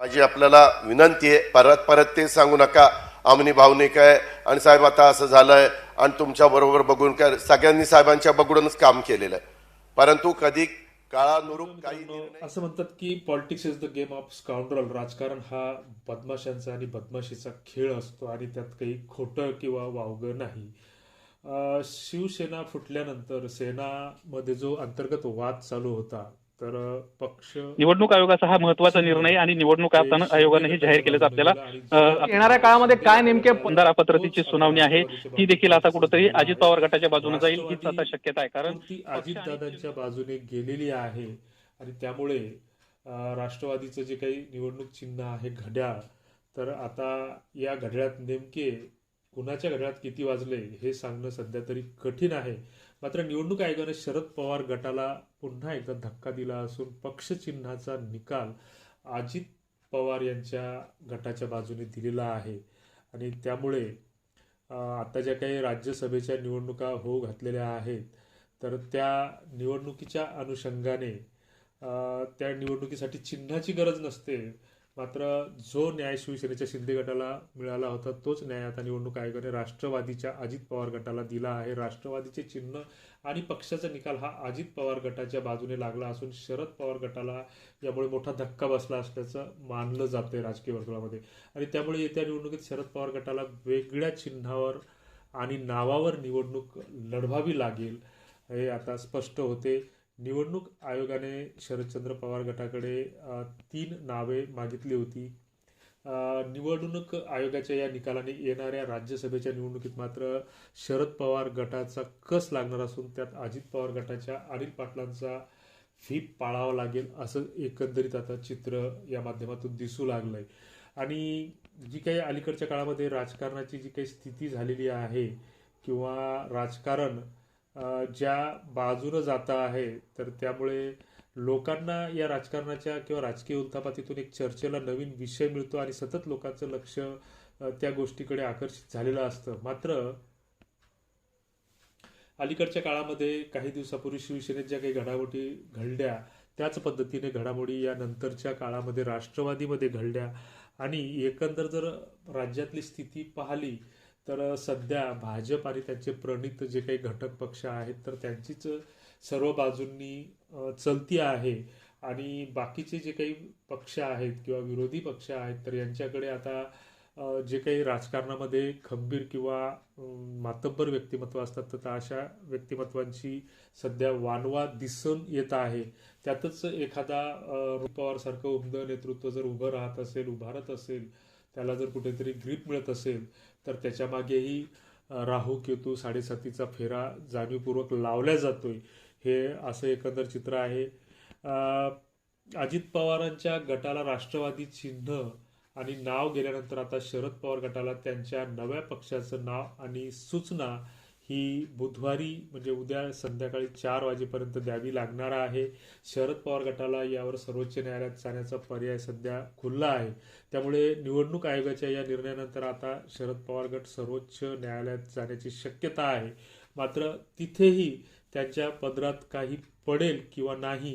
माझी आपल्याला विनंती आहे परत परत ते सांगू नका. आमनी भावनिक आहे. आणि साहेब आता असं झालंय आणि तुमच्याबरोबर बघून काय सगळ्यांनी साहेबांच्या बघूनच काम केलेलं आहे. परंतु कधी काळानुरूप काही असं म्हणतात की politics is the game of scoundrel राजकारण हा बदमाशांचा आणि बदमाशीचा खेळ असतो आणि त्यात काही खोटं किंवा वावगं नाही. शिवसेना फुटल्यानंतर सेनामध्ये जो अंतर्गत वाद चालू होता तर पक्ष निवडणूक आयोगाचा हा महत्त्वाचा निर्णय आणि निवडणूक आयोगानं आयोगानं हे जाहीर केलं आपल्याला. येणाऱ्या काळामध्ये काय नेमके आमदार अपत्रतीची सुनावणी आहे ती देखील आता कुठेतरी अजित पवार गटाच्या बाजूने जाईल हीच आता शक्यता आहे. कारण ती अजितदादांच्या बाजूने गेलेली आहे आणि त्यामुळे राष्ट्रवादीचं जे काही निवडणूक चिन्ह आहे घड्याळ तर आता या घड्याळात नेमके कुणाच्या घड्याळात किती वाजले हे सांगणं सध्या तरी कठीण आहे. मात्र निवडणूक आयोगाने शरद पवार गटाला पुन्हा एकदा धक्का दिला असून पक्षचिन्हाचा निकाल अजित पवार यांच्या गटाच्या बाजूने दिलेला आहे. आणि त्यामुळे आता ज्या काही राज्यसभेच्या निवडणुका होऊ घातलेल्या आहेत तर त्या निवडणुकीच्या अनुषंगाने त्या निवडणुकीसाठी चिन्हाची गरज नसते. मात्र जो न्याय शिवसेनेच्या शिंदे गटाला मिळाला होता तोच न्याय आता निवडणूक आयोगाने राष्ट्रवादीच्या अजित पवार गटाला दिला आहे. राष्ट्रवादीचे चिन्ह आणि पक्षाचा निकाल हा अजित पवार गटाच्या बाजूने लागला असून शरद पवार गटाला यामुळे मोठा धक्का बसला असल्याचं मानलं जातंय राजकीय वर्तुळामध्ये. आणि त्यामुळे येत्या निवडणुकीत शरद पवार गटाला वेगळ्या चिन्हावर आणि नावावर निवडणूक लढवावी लागेल हे आता स्पष्ट होते. निवडणूक आयोगाने शरदचंद्र पवार गटाकडे तीन नावे मागितली होती. निवडणूक आयोगाच्या या निकालाने येणाऱ्या राज्यसभेच्या निवडणुकीत मात्र शरद पवार गटाचा कस लागणार असून त्यात अजित पवार गटाच्या अनिल पाटलांचा व्हीप पाळावा लागेल असं एकंदरीत आता चित्र या माध्यमातून दिसू लागलंय. आणि जी काही अलीकडच्या काळामध्ये राजकारणाची जी काही स्थिती झालेली आहे किंवा राजकारण ज्या बाजूनं जातं आहे तर त्यामुळे लोकांना या राजकारणाच्या किंवा राजकीय उलथापातीतून एक चर्चेला नवीन विषय मिळतो आणि सतत लोकांचं लक्ष त्या गोष्टीकडे आकर्षित झालेलं असतं. मात्र अलीकडच्या काळामध्ये काही दिवसापूर्वी शिवसेनेत ज्या काही घडामोडी घडल्या त्याच पद्धतीने घडामोडी या नंतरच्या काळामध्ये राष्ट्रवादीमध्ये घडल्या. आणि एकंदर जर राज्यातली स्थिती पाहिली तर सध्या भाजप आणि त्यांचे प्रणित जे काही घटक पक्ष आहेत तर त्यांचीच सर्व बाजूंनी चलती आहे. आणि बाकीचे जे काही पक्ष आहेत किंवा विरोधी पक्ष आहेत तर यांच्याकडे आता जे काही राजकारणामध्ये खंबीर किंवा मातब्बर व्यक्तिमत्व असतात तर अशा व्यक्तिमत्वांची सध्या वानवा दिसून येत आहे. त्यातच एखादा पवारसारखं उमदं नेतृत्व जर उभं राहत असेल उभारत असेल त्याला जर कुठेतरी ग्रीप मिळत असेल तर त्याच्यामागेही राहू केतू साडेसातीचा फेरा जाणीवपूर्वक लावला जातोय. हे असं एकंदर चित्र आहे. अजित पवारांच्या गटाला राष्ट्रवादी चिन्ह आणि नाव गेल्यानंतर आता शरद पवार गटाला त्यांच्या नव्या पक्षाचं नाव आणि सूचना ही बुधवारी म्हणजे उद्या संध्याकाळी चार वाजेपर्यंत द्यावी लागणार आहे. शरद पवार गटाला यावर सर्वोच्च न्यायालयात जाण्याचा पर्याय सध्या खुल्ला आहे. त्यामुळे निवडणूक आयोगाच्या या निर्णयानंतर आता शरद पवार गट सर्वोच्च न्यायालयात जाण्याची शक्यता आहे. मात्र तिथेही त्यांच्या पदरात काही पडेल किंवा नाही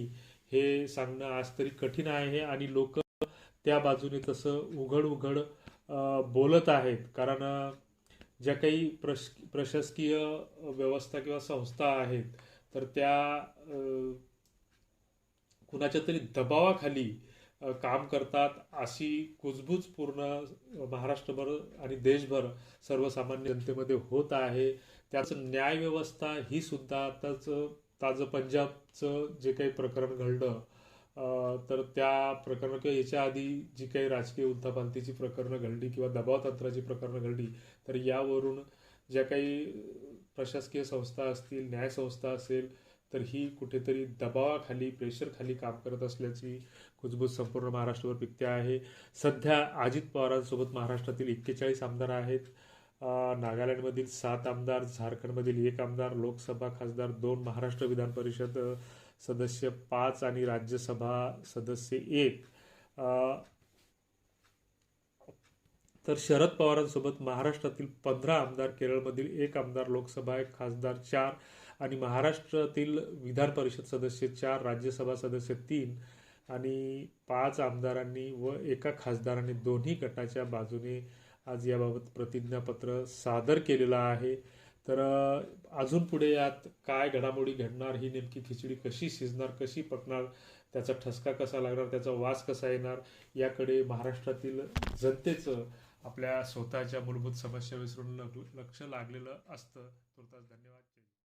हे सांगणं आज तरी कठीण आहे आणि लोक त्या बाजूने तसं उघड उघड बोलत आहेत. कारण ज्या काही प्रश प्रशासकीय व्यवस्था किंवा संस्था आहेत तर त्या कुणाच्या तरी दबावाखाली काम करतात अशी कुजबूज पूर्ण महाराष्ट्रभर आणि देशभर सर्वसामान्य जनतेमध्ये होत आहे. त्याचं न्यायव्यवस्था ही सुद्धा आताच ताजं पंजाबचं जे काही प्रकरण घडलं तर त्या प्रकरण किंवा याच्या आधी जी काही राजकीय उलथापालथीची प्रकरणं घडली किंवा दबावतंत्राची प्रकरणं घडली तर यावरून ज्या काही प्रशासकीय संस्था असतील न्याय संस्था असेल तर ही कुठेतरी दबावाखाली प्रेशरखाली काम करत असल्याची कुजबूज संपूर्ण महाराष्ट्रावर पिकते आहे. सध्या अजित पवारांसोबत महाराष्ट्रातील एक्केचाळीस आमदार आहेत. नागालँडमधील सात आमदार झारखंडमधील एक आमदार लोकसभा खासदार दोन महाराष्ट्र विधान परिषद सदस्य पाच आणि राज्यसभा सदस्य एक. तर शरद पवारांसोबत महाराष्ट्रातील पंधरा आमदार केरळमधील एक आमदार लोकसभा एक खासदार चार आणि महाराष्ट्रातील विधान परिषद सदस्य चार राज्यसभा सदस्य तीन आणि पाच आमदारांनी व एका खासदारांनी दोन्ही गटाच्या बाजूने आज याबाबत प्रतिज्ञापत्र सादर केलेलं आहे. तर अजून पुढे यात काय घडामोडी घडणार ही नेमकी खिचडी कशी शिजणार कशी पकणार त्याचा ठसका कसा लागणार त्याचा वास कसा येणार याकडे महाराष्ट्रातील जनतेचं आपल्या स्वतःच्या मूलभूत समस्या विसरून लक्ष लागलेलं असतं. तुर्तास धन्यवाद.